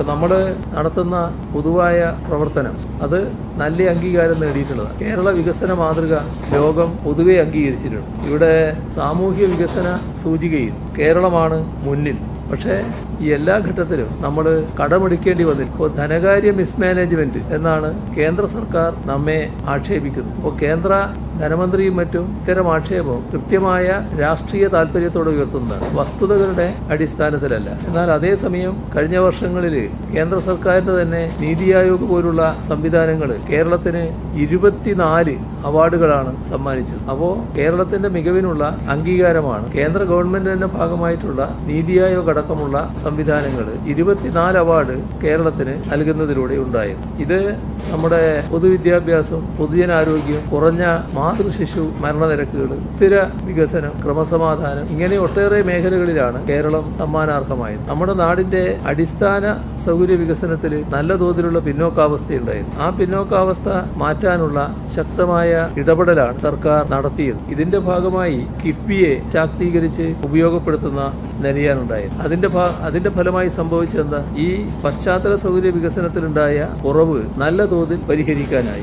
ഇപ്പൊ നമ്മൾ നടത്തുന്ന പൊതുവായ പ്രവർത്തനം അത് നല്ല അംഗീകാരം നേടിയിട്ടുള്ളതാണ്. കേരള വികസന മാതൃക ലോകം പൊതുവെ അംഗീകരിച്ചിട്ടുണ്ട്. ഇവിടെ സാമൂഹ്യ വികസന സൂചികയിൽ കേരളമാണ് മുന്നിൽ. പക്ഷേ ഈ എല്ലാ ഘട്ടത്തിലും നമ്മൾ കടമെടുക്കേണ്ടി വന്നില്ല. ഇപ്പോൾ ധനകാര്യ മിസ്മാനേജ്മെന്റ് എന്നാണ് കേന്ദ്ര സർക്കാർ നമ്മെ ആക്ഷേപിക്കുന്നത്. ഇപ്പോൾ കേന്ദ്ര ധനമന്ത്രിയും മറ്റും ഇത്തരം ആക്ഷേപം കൃത്യമായ രാഷ്ട്രീയ താല്പര്യത്തോടെ ഉയർത്തുന്നതാണ് വസ്തുതകളുടെ അടിസ്ഥാനത്തിലല്ല. എന്നാൽ അതേസമയം കഴിഞ്ഞ വർഷങ്ങളിൽ കേന്ദ്ര സർക്കാരിന്റെ തന്നെ നീതി ആയോഗ് പോലുള്ള സംവിധാനങ്ങൾ കേരളത്തിന് ഇരുപത്തിനാല് അവാർഡുകളാണ് സമ്മാനിച്ചത്. അപ്പോൾ കേരളത്തിന്റെ മികവിനുള്ള അംഗീകാരമാണ് കേന്ദ്ര ഗവൺമെന്റിന്റെ ഭാഗമായിട്ടുള്ള നീതി ആയോഗ് അടക്കമുള്ള സംവിധാനങ്ങൾ ഇരുപത്തിനാല് അവാർഡ് കേരളത്തിന് നൽകുന്നതിലൂടെ ഉണ്ടായത്. ഇത് നമ്മുടെ പൊതുവിദ്യാഭ്യാസം പൊതുജനാരോഗ്യം കുറഞ്ഞ മാതൃശിശു മരണനിരക്കുകൾ സ്ഥിര വികസനം ക്രമസമാധാനം ഇങ്ങനെ ഒട്ടേറെ മേഖലകളിലാണ് കേരളം സമ്മാനാർഹമായത്. നമ്മുടെ നാടിന്റെ അടിസ്ഥാന സൗകര്യ വികസനത്തിൽ നല്ല തോതിലുള്ള പിന്നോക്കാവസ്ഥയുണ്ടായിരുന്നു. ആ പിന്നോക്കാവസ്ഥ മാറ്റാനുള്ള ശക്തമായ ഇടപെടലാണ് സർക്കാർ നടത്തിയത്. ഇതിന്റെ ഭാഗമായി കിഫ്ബിയെ ശാക്തീകരിച്ച് ഉപയോഗപ്പെടുത്തുന്ന നിലയാണുണ്ടായത്. അതിന്റെ അതിന്റെ ഫലമായി സംഭവിച്ചെന്താ ഈ പശ്ചാത്തല സൗകര്യ വികസനത്തിലുണ്ടായ കുറവ് നല്ല തോതിൽ പരിഹരിക്കാനായി.